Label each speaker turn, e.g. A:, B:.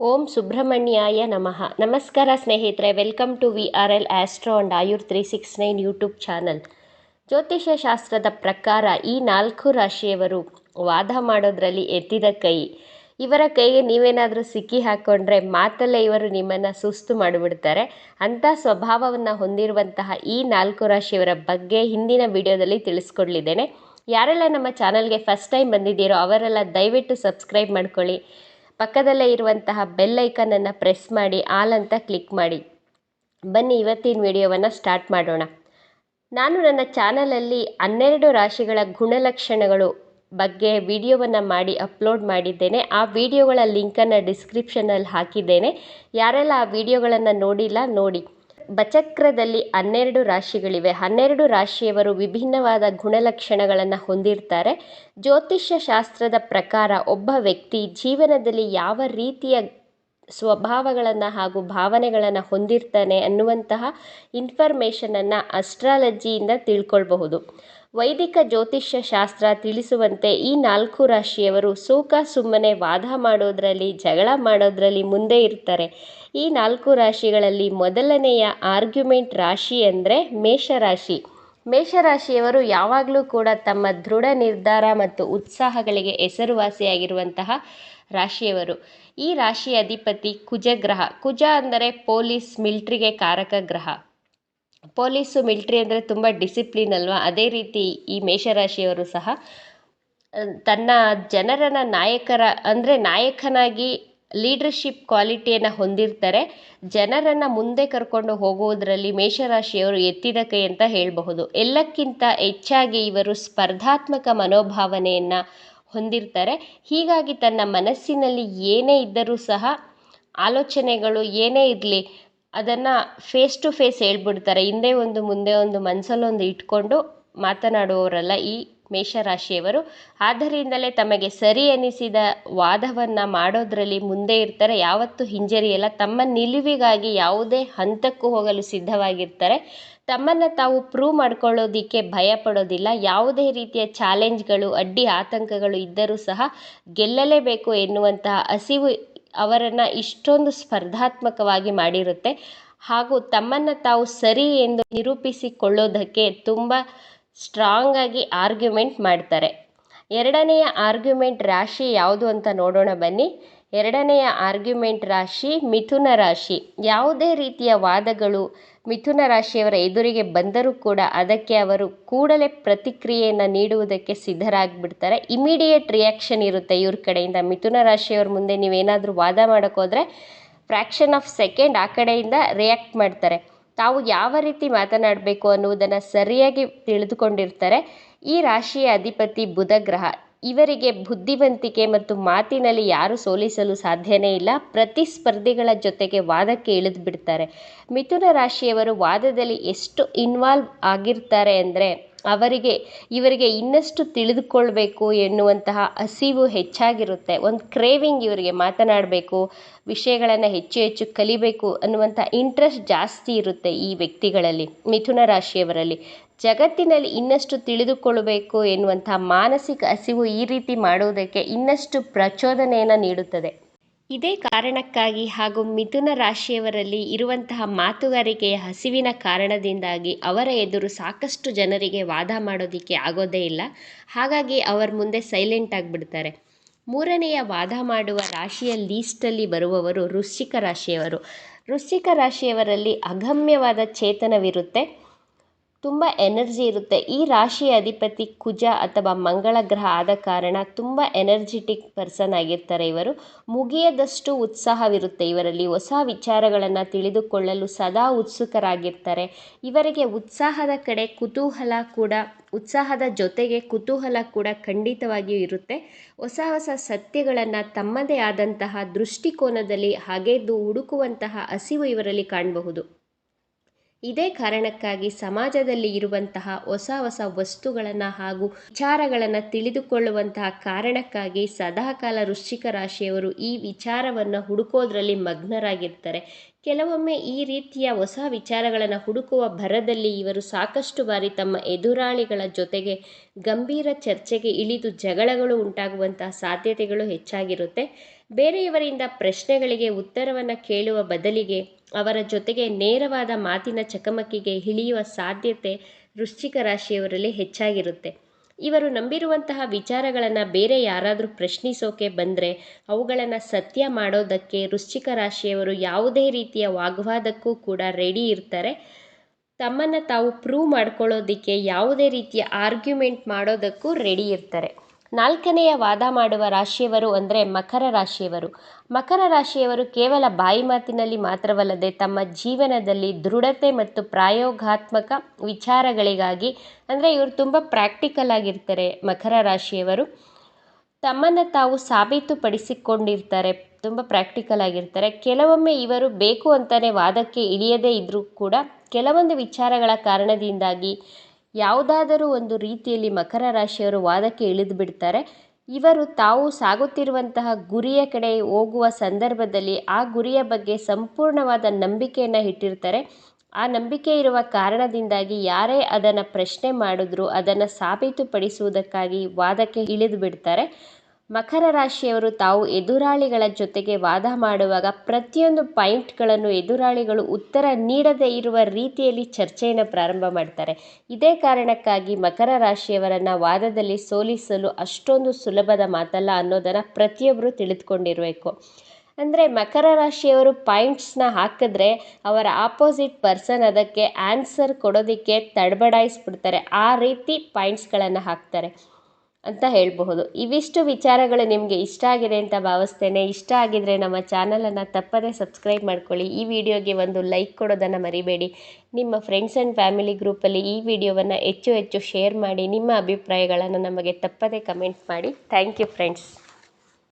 A: ಓಂ ಸುಬ್ರಹ್ಮಣ್ಯಾಯ ನಮಃ. ನಮಸ್ಕಾರ ಸ್ನೇಹಿತರೆ, welcome to V R L astro and Ayur three six nine YouTube channel. ಜ್ಯೋತಿಷ್ಯ ಶಾಸ್ತ್ರದ ಪ್ರಕಾರ ಈ ನಾಲ್ಕು ರಾಶಿಯವರು ವಾದ ಮಾಡೋದ್ರಲ್ಲಿ ಎತ್ತಿದ ಕೈ. ಇವರ ಕೈಗೆ ನೀವೇನಾದರೂ ಸಿಕ್ಕಿ ಹಾಕ್ಕೊಂಡ್ರೆ ಮಾತಲ್ಲೇ ಇವರು ನಿಮ್ಮನ್ನು ಸುಸ್ತು ಮಾಡಿಬಿಡ್ತಾರೆ. ಅಂಥ ಸ್ವಭಾವವನ್ನು ಹೊಂದಿರುವಂತಹ ಈ ನಾಲ್ಕು ರಾಶಿಯವರ ಬಗ್ಗೆ ಹಿಂದಿನ ವಿಡಿಯೋದಲ್ಲಿ ತಿಳಿಸ್ಕೊಡ್ಲಿದ್ದೇನೆ. ಯಾರೆಲ್ಲ ನಮ್ಮ ಚಾನಲ್ಗೆ ಫಸ್ಟ್ ಟೈಮ್ ಬಂದಿದ್ದೀರೋ ಅವರೆಲ್ಲ ದಯವಿಟ್ಟು ಸಬ್ಸ್ಕ್ರೈಬ್ ಮಾಡ್ಕೊಳ್ಳಿ. ಪಕ್ಕದಲ್ಲೇ ಇರುವಂತಹ ಬೆಲ್ ಐಕನನ್ನು ಪ್ರೆಸ್ ಮಾಡಿ ಆಲ್ ಅಂತ ಕ್ಲಿಕ್ ಮಾಡಿ. ಬನ್ನಿ ಇವತ್ತಿನ ವಿಡಿಯೋವನ್ನು ಸ್ಟಾರ್ಟ್ ಮಾಡೋಣ. ನಾನು ನನ್ನ ಚಾನಲಲ್ಲಿ ಹನ್ನೆರಡು ರಾಶಿಗಳ ಗುಣಲಕ್ಷಣಗಳು ಬಗ್ಗೆ ವಿಡಿಯೋವನ್ನು ಮಾಡಿ ಅಪ್ಲೋಡ್ ಮಾಡಿದ್ದೇನೆ. ಆ ವಿಡಿಯೋಗಳ ಲಿಂಕನ್ನು ಡಿಸ್ಕ್ರಿಪ್ಷನಲ್ಲಿ ಹಾಕಿದ್ದೇನೆ. ಯಾರೆಲ್ಲ ಆ ವಿಡಿಯೋಗಳನ್ನು ನೋಡಿಲ್ಲ, ನೋಡಿ. ಬಚಕ್ರದಲ್ಲಿ ಹನ್ನೆರಡು ರಾಶಿಗಳಿವೆ. ಹನ್ನೆರಡು ರಾಶಿಯವರು ವಿಭಿನ್ನವಾದ ಗುಣಲಕ್ಷಣಗಳನ್ನು ಹೊಂದಿರ್ತಾರೆ. ಜ್ಯೋತಿಷ್ಯ ಶಾಸ್ತ್ರದ ಪ್ರಕಾರ ಒಬ್ಬ ವ್ಯಕ್ತಿ ಜೀವನದಲ್ಲಿ ಯಾವ ರೀತಿಯ ಸ್ವಭಾವಗಳನ್ನು ಹಾಗೂ ಭಾವನೆಗಳನ್ನು ಹೊಂದಿರ್ತಾನೆ ಅನ್ನುವಂತಹ ಇನ್ಫಾರ್ಮೇಷನನ್ನು ಅಸ್ಟ್ರಾಲಜಿಯಿಂದ ತಿಳ್ಕೊಳ್ಬಹುದು. ವೈದಿಕ ಜ್ಯೋತಿಷ್ಯ ಶಾಸ್ತ್ರ ತಿಳಿಸುವಂತೆ ಈ ನಾಲ್ಕು ರಾಶಿಯವರು ಸೂಕ ಸುಮ್ಮನೆ ವಾದ ಮಾಡೋದರಲ್ಲಿ, ಜಗಳ ಮಾಡೋದರಲ್ಲಿ ಮುಂದೆ ಇರ್ತಾರೆ. ಈ ನಾಲ್ಕು ರಾಶಿಗಳಲ್ಲಿ ಮೊದಲನೆಯ ಆರ್ಗ್ಯುಮೆಂಟ್ ರಾಶಿ ಅಂದರೆ ಮೇಷರಾಶಿ. ಮೇಷರಾಶಿಯವರು ಯಾವಾಗಲೂ ಕೂಡ ತಮ್ಮ ದೃಢ ನಿರ್ಧಾರ ಮತ್ತು ಉತ್ಸಾಹಗಳಿಗೆ ಹೆಸರುವಾಸಿಯಾಗಿರುವಂತಹ ರಾಶಿಯವರು. ಈ ರಾಶಿಯ ಅಧಿಪತಿ ಕುಜಗ್ರಹ. ಕುಜ ಅಂದರೆ ಪೊಲೀಸ್, ಮಿಲ್ಟ್ರಿಗೆ ಕಾರಕ ಗ್ರಹ. ಪೊಲೀಸು, ಮಿಲ್ಟ್ರಿ ಅಂದರೆ ತುಂಬ ಡಿಸಿಪ್ಲಿನ್ ಅಲ್ವಾ? ಅದೇ ರೀತಿ ಈ ಮೇಷರಾಶಿಯವರು ಸಹ ತನ್ನ ಜನರನ್ನ ನಾಯಕರ, ಅಂದರೆ ನಾಯಕನಾಗಿ ಲೀಡರ್ಶಿಪ್ ಕ್ವಾಲಿಟಿಯನ್ನು ಹೊಂದಿರ್ತಾರೆ. ಜನರನ್ನು ಮುಂದೆ ಕರ್ಕೊಂಡು ಹೋಗುವುದರಲ್ಲಿ ಮೇಷರಾಶಿಯವರು ಎತ್ತಿದ ಕೈ ಅಂತ ಹೇಳಬಹುದು. ಎಲ್ಲಕ್ಕಿಂತ ಹೆಚ್ಚಾಗಿ ಇವರು ಸ್ಪರ್ಧಾತ್ಮಕ ಮನೋಭಾವನೆಯನ್ನು ಹೊಂದಿರ್ತಾರೆ. ಹೀಗಾಗಿ ತನ್ನ ಮನಸ್ಸಿನಲ್ಲಿ ಏನೇ ಇದ್ದರೂ ಸಹ, ಆಲೋಚನೆಗಳು ಏನೇ ಇರಲಿ ಅದನ್ನು ಫೇಸ್ ಟು ಫೇಸ್ ಹೇಳ್ಬಿಡ್ತಾರೆ. ಹಿಂದೆ ಒಂದು, ಮುಂದೆ ಒಂದು ಮನಸ್ಸಲ್ಲೊಂದು ಇಟ್ಕೊಂಡು ಮಾತನಾಡುವವರಲ್ಲ ಈ ಮೇಷರಾಶಿಯವರು. ಆದ್ದರಿಂದಲೇ ತಮಗೆ ಸರಿ ಎನಿಸಿದ ವಾದವನ್ನು ಮಾಡೋದರಲ್ಲಿ ಮುಂದೆ ಇರ್ತಾರೆ. ಯಾವತ್ತೂ ಹಿಂಜರಿಯಲ್ಲ ತಮ್ಮ ನಿಲುವಿಗಾಗಿ ಯಾವುದೇ ಹಂತಕ್ಕೂ ಹೋಗಲು ಸಿದ್ಧವಾಗಿರ್ತಾರೆ. ತಮ್ಮನ್ನು ತಾವು ಪ್ರೂವ್ ಮಾಡ್ಕೊಳ್ಳೋದಕ್ಕೆ ಭಯ ಪಡೋದಿಲ್ಲ ಯಾವುದೇ ರೀತಿಯ ಚಾಲೆಂಜ್ಗಳು ಅಡ್ಡಿ ಆತಂಕಗಳು ಇದ್ದರೂ ಸಹ ಗೆಲ್ಲಲೇಬೇಕು ಎನ್ನುವಂತಹ ಹಸಿವು ಅವರನ್ನು ಇಷ್ಟೊಂದು ಸ್ಪರ್ಧಾತ್ಮಕವಾಗಿ ಮಾಡಿರುತ್ತೆ. ಹಾಗೂ ತಮ್ಮನ್ನು ತಾವು ಸರಿ ಎಂದು ನಿರೂಪಿಸಿಕೊಳ್ಳೋದಕ್ಕೆ ತುಂಬ ಸ್ಟ್ರಾಂಗಾಗಿ ಆರ್ಗ್ಯುಮೆಂಟ್ ಮಾಡ್ತಾರೆ. ಎರಡನೆಯ ಆರ್ಗ್ಯುಮೆಂಟ್ ರಾಶಿ ಯಾವುದು ಅಂತ ನೋಡೋಣ ಬನ್ನಿ. ಎರಡನೆಯ ಆರ್ಗ್ಯುಮೆಂಟ್ ರಾಶಿ ಮಿಥುನ ರಾಶಿ. ಯಾವುದೇ ರೀತಿಯ ವಾದಗಳು ಮಿಥುನ ರಾಶಿಯವರ ಎದುರಿಗೆ ಬಂದರೂ ಕೂಡ ಅದಕ್ಕೆ ಅವರು ಕೂಡಲೇ ಪ್ರತಿಕ್ರಿಯೆಯನ್ನು ನೀಡುವುದಕ್ಕೆ ಸಿದ್ಧರಾಗಿಬಿಡ್ತಾರೆ. ಇಮಿಡಿಯೇಟ್ ರಿಯಾಕ್ಷನ್ ಇರುತ್ತೆ ಇವ್ರ ಕಡೆಯಿಂದ. ಮಿಥುನ ರಾಶಿಯವ್ರ ಮುಂದೆ ನೀವೇನಾದರೂ ವಾದ ಮಾಡೋಕ್ಕೋದ್ರೆ ಫ್ರ್ಯಾಕ್ಷನ್ ಆಫ್ ಸೆಕೆಂಡ್ ಆ ಕಡೆಯಿಂದ ರಿಯಾಕ್ಟ್ ಮಾಡ್ತಾರೆ. ತಾವು ಯಾವ ರೀತಿ ಮಾತನಾಡಬೇಕು ಅನ್ನುವುದನ್ನು ಸರಿಯಾಗಿ ತಿಳಿದುಕೊಂಡಿರ್ತಾರೆ. ಈ ರಾಶಿಯ ಅಧಿಪತಿ ಬುಧ ಗ್ರಹ. ಇವರಿಗೆ ಬುದ್ಧಿವಂತಿಕೆ ಮತ್ತು ಮಾತಿನಲ್ಲಿ ಯಾರು ಸೋಲಿಸಲು ಸಾಧ್ಯನೇ ಇಲ್ಲ, ಪ್ರತಿಸ್ಪರ್ಧಿಗಳ ಜೊತೆಗೆ ವಾದಕ್ಕೆ ಇಳಿದು ಬಿಡ್ತಾರೆ. ಮಿಥುನ ರಾಶಿಯವರು ವಾದದಲ್ಲಿ ಎಷ್ಟು ಇನ್ವಾಲ್ವ್ ಆಗಿರ್ತಾರೆ ಅಂದರೆ, ಅವರಿಗೆ, ಇವರಿಗೆ ಇನ್ನಷ್ಟು ತಿಳಿದುಕೊಳ್ಬೇಕು ಎನ್ನುವಂತಹ ಹಸಿವು ಹೆಚ್ಚಾಗಿರುತ್ತೆ. ಒಂದು ಕ್ರೇವಿಂಗ್ ಇವರಿಗೆ ಮಾತನಾಡಬೇಕು, ವಿಷಯಗಳನ್ನು ಹೆಚ್ಚು ಹೆಚ್ಚು ಕಲಿಬೇಕು ಅನ್ನುವಂಥ ಇಂಟ್ರೆಸ್ಟ್ ಜಾಸ್ತಿ ಇರುತ್ತೆ ಈ ವ್ಯಕ್ತಿಗಳಲ್ಲಿ, ಮಿಥುನ ರಾಶಿಯವರಲ್ಲಿ. ಜಗತ್ತಿನಲ್ಲಿ ಇನ್ನಷ್ಟು ತಿಳಿದುಕೊಳ್ಳಬೇಕು ಎನ್ನುವಂಥ ಮಾನಸಿಕ ಹಸಿವು ಈ ರೀತಿ ಮಾಡುವುದಕ್ಕೆ ಇನ್ನಷ್ಟು ಪ್ರಚೋದನೆಯನ್ನು ನೀಡುತ್ತದೆ. ಇದೇ ಕಾರಣಕ್ಕಾಗಿ ಹಾಗೂ ಮಿಥುನ ರಾಶಿಯವರಲ್ಲಿ ಇರುವಂತಹ ಮಾತುಗಾರಿಕೆಯ ಹಸಿವಿನ ಕಾರಣದಿಂದಾಗಿ ಅವರ ಎದುರು ಸಾಕಷ್ಟು ಜನರಿಗೆ ವಾದ ಮಾಡೋದಕ್ಕೆ ಆಗೋದೇ ಇಲ್ಲ. ಹಾಗಾಗಿ ಅವರ ಮುಂದೆ ಸೈಲೆಂಟ್ ಆಗಿಬಿಡ್ತಾರೆ. ಮೂರನೆಯ ವಾದ ಮಾಡುವ ರಾಶಿಯ ಲೀಸ್ಟಲ್ಲಿ ಬರುವವರು ವೃಶ್ಚಿಕ ರಾಶಿಯವರು. ವೃಶ್ಚಿಕ ರಾಶಿಯವರಲ್ಲಿ ಅಗಮ್ಯವಾದ ಚೇತನವಿರುತ್ತೆ. ತುಂಬ ಎನರ್ಜಿ ಇರುತ್ತೆ. ಈ ರಾಶಿಯ ಅಧಿಪತಿ ಕುಜ ಅಥವಾ ಮಂಗಳ ಗ್ರಹ ಆದ ಕಾರಣ ತುಂಬ ಎನರ್ಜಿಟಿಕ್ ಪರ್ಸನ್ ಆಗಿರ್ತಾರೆ ಇವರು. ಮುಗಿಯದಷ್ಟು ಉತ್ಸಾಹವಿರುತ್ತೆ. ಇವರಲ್ಲಿ ಹೊಸ ವಿಚಾರಗಳನ್ನು ತಿಳಿದುಕೊಳ್ಳಲು ಸದಾ ಉತ್ಸುಕರಾಗಿರ್ತಾರೆ. ಇವರಿಗೆ ಉತ್ಸಾಹದ ಕಡೆ ಕುತೂಹಲ ಕೂಡ, ಉತ್ಸಾಹದ ಜೊತೆಗೆ ಕುತೂಹಲ ಕೂಡ ಖಂಡಿತವಾಗಿಯೂ ಇರುತ್ತೆ. ಹೊಸ ಹೊಸ ಸತ್ಯಗಳನ್ನು ತಮ್ಮದೇ ಆದಂತಹ ದೃಷ್ಟಿಕೋನದಲ್ಲಿ ಹಾಗೆದ್ದು ಹುಡುಕುವಂತಹ ಹಸಿವು ಇವರಲ್ಲಿ ಕಾಣಬಹುದು. ಇದೇ ಕಾರಣಕ್ಕಾಗಿ ಸಮಾಜದಲ್ಲಿ ಇರುವಂತಹ ಹೊಸ ಹೊಸ ವಸ್ತುಗಳನ್ನು ಹಾಗೂ ವಿಚಾರಗಳನ್ನು ತಿಳಿದುಕೊಳ್ಳುವಂತಹ ಕಾರಣಕ್ಕಾಗಿ ಸದಾಕಾಲ ವೃಶ್ಚಿಕ ರಾಶಿಯವರು ಈ ವಿಚಾರವನ್ನು ಹುಡುಕೋದ್ರಲ್ಲಿ ಮಗ್ನರಾಗಿರ್ತಾರೆ. ಕೆಲವೊಮ್ಮೆ ಈ ರೀತಿಯ ಹೊಸ ವಿಚಾರಗಳನ್ನು ಹುಡುಕುವ ಭರದಲ್ಲಿ ಇವರು ಸಾಕಷ್ಟು ಬಾರಿ ತಮ್ಮ ಎದುರಾಳಿಗಳ ಜೊತೆಗೆ ಗಂಭೀರ ಚರ್ಚೆಗೆ ಇಳಿದು ಜಗಳಗಳು ಉಂಟಾಗುವಂತಹ ಸಾಧ್ಯತೆಗಳು ಹೆಚ್ಚಾಗಿರುತ್ತೆ. ಬೇರೆಯವರಿಂದ ಪ್ರಶ್ನೆಗಳಿಗೆ ಉತ್ತರವನ್ನು ಕೇಳುವ ಬದಲಿಗೆ ಅವರ ಜೊತೆಗೆ ನೇರವಾದ ಮಾತಿನ ಚಕಮಕಿಗೆ ಇಳಿಯುವ ಸಾಧ್ಯತೆ ವೃಶ್ಚಿಕ ರಾಶಿಯವರಲ್ಲಿ ಹೆಚ್ಚಾಗಿರುತ್ತೆ. ಇವರು ನಂಬಿರುವಂತಹ ವಿಚಾರಗಳನ್ನು ಬೇರೆ ಯಾರಾದರೂ ಪ್ರಶ್ನಿಸೋಕೆ ಬಂದರೆ ಅವುಗಳನ್ನು ಸತ್ಯ ಮಾಡೋದಕ್ಕೆ ವೃಶ್ಚಿಕ ರಾಶಿಯವರು ಯಾವುದೇ ರೀತಿಯ ವಾಗ್ವಾದಕ್ಕೂ ಕೂಡ ರೆಡಿ ಇರ್ತಾರೆ. ತಮ್ಮನ್ನು ತಾವು ಪ್ರೂವ್ ಮಾಡ್ಕೊಳ್ಳೋದಕ್ಕೆ ಯಾವುದೇ ರೀತಿಯ ಆರ್ಗ್ಯುಮೆಂಟ್ ಮಾಡೋದಕ್ಕೂ ರೆಡಿ ಇರ್ತಾರೆ. ನಾಲ್ಕನೆಯ ವಾದ ಮಾಡುವ ರಾಶಿಯವರು ಅಂದರೆ ಮಕರ ರಾಶಿಯವರು. ಮಕರ ರಾಶಿಯವರು ಕೇವಲ ಬಾಯಿ ಮಾತಿನಲ್ಲಿ ಮಾತ್ರವಲ್ಲದೆ ತಮ್ಮ ಜೀವನದಲ್ಲಿ ದೃಢತೆ ಮತ್ತು ಪ್ರಾಯೋಗಾತ್ಮಕ ವಿಚಾರಗಳಿಗಾಗಿ ಅಂದರೆ ಇವರು ತುಂಬ ಪ್ರಾಕ್ಟಿಕಲ್ ಆಗಿರ್ತಾರೆ ಮಕರ ರಾಶಿಯವರು. ತಮ್ಮನ್ನು ತಾವು ಸಾಬೀತುಪಡಿಸಿಕೊಂಡಿರ್ತಾರೆ, ತುಂಬ ಪ್ರಾಕ್ಟಿಕಲ್ ಆಗಿರ್ತಾರೆ. ಕೆಲವೊಮ್ಮೆ ಇವರು ಬೇಕು ಅಂತಲೇ ವಾದಕ್ಕೆ ಇಳಿಯದೇ ಇದ್ದರೂ ಕೂಡ ಕೆಲವೊಂದು ವಿಚಾರಗಳ ಕಾರಣದಿಂದಾಗಿ ಯಾವುದಾದರೂ ಒಂದು ರೀತಿಯಲ್ಲಿ ಮಕರ ರಾಶಿಯವರು ವಾದಕ್ಕೆ ಇಳಿದು ಬಿಡ್ತಾರೆ. ಇವರು ತಾವು ಸಾಗುತ್ತಿರುವಂತಹ ಗುರಿಯ ಕಡೆ ಹೋಗುವ ಸಂದರ್ಭದಲ್ಲಿ ಆ ಗುರಿಯ ಬಗ್ಗೆ ಸಂಪೂರ್ಣವಾದ ನಂಬಿಕೆಯನ್ನು ಇಟ್ಟಿರ್ತಾರೆ. ಆ ನಂಬಿಕೆ ಇರುವ ಕಾರಣದಿಂದಾಗಿ ಯಾರೇ ಅದನ್ನು ಪ್ರಶ್ನೆ ಮಾಡಿದ್ರು ಅದನ್ನು ಸಾಬೀತುಪಡಿಸುವುದಕ್ಕಾಗಿ ವಾದಕ್ಕೆ ಇಳಿದು ಬಿಡ್ತಾರೆ. ಮಕರ ರಾಶಿಯವರು ತಾವು ಎದುರಾಳಿಗಳ ಜೊತೆಗೆ ವಾದ ಮಾಡುವಾಗ ಪ್ರತಿಯೊಂದು ಪಾಯಿಂಟ್ಗಳನ್ನು ಎದುರಾಳಿಗಳು ಉತ್ತರ ನೀಡದೇ ಇರುವ ರೀತಿಯಲ್ಲಿ ಚರ್ಚೆಯನ್ನು ಪ್ರಾರಂಭ ಮಾಡ್ತಾರೆ. ಇದೇ ಕಾರಣಕ್ಕಾಗಿ ಮಕರ ರಾಶಿಯವರನ್ನು ವಾದದಲ್ಲಿ ಸೋಲಿಸಲು ಅಷ್ಟೊಂದು ಸುಲಭದ ಮಾತಲ್ಲ ಅನ್ನೋದನ್ನು ಪ್ರತಿಯೊಬ್ಬರು ತಿಳಿದುಕೊಂಡಿರಬೇಕು. ಅಂದರೆ ಮಕರ ರಾಶಿಯವರು ಪಾಯಿಂಟ್ಸ್ನ ಹಾಕಿದ್ರೆ ಅವರ ಆಪೋಸಿಟ್ ಪರ್ಸನ್ ಅದಕ್ಕೆ ಆನ್ಸರ್ ಕೊಡೋದಕ್ಕೆ ತಡಬಡಾಯಿಸ್ಬಿಡ್ತಾರೆ. ಆ ರೀತಿ ಪಾಯಿಂಟ್ಸ್ಗಳನ್ನು ಹಾಕ್ತಾರೆ. ಅಂತ ಹೇಳಬಹುದು. ಇವಿಷ್ಟು ವಿಚಾರಗಳು ನಿಮಗೆ ಇಷ್ಟ ಆಗಿದೆ ಅಂತ ಭಾವಿಸ್ತೇನೆ. ಇಷ್ಟ ಆಗಿದ್ರೆ ನಮ್ಮ ಚಾನಲನ್ನು ತಪ್ಪದೇ ಸಬ್ಸ್ಕ್ರೈಬ್ ಮಾಡ್ಕೊಳ್ಳಿ. ಈ ವಿಡಿಯೋಗೆ ಒಂದು ಲೈಕ್ ಕೊಡೋದನ್ನು ಮರಿಬೇಡಿ. ನಿಮ್ಮ ಫ್ರೆಂಡ್ಸ್ ಆ್ಯಂಡ್ ಫ್ಯಾಮಿಲಿ ಗ್ರೂಪಲ್ಲಿ ಈ ವಿಡಿಯೋವನ್ನು ಹೆಚ್ಚು ಹೆಚ್ಚು ಶೇರ್ ಮಾಡಿ, ನಿಮ್ಮ ಅಭಿಪ್ರಾಯಗಳನ್ನು ನಮಗೆ ತಪ್ಪದೇ ಕಮೆಂಟ್ ಮಾಡಿ. Thank you friends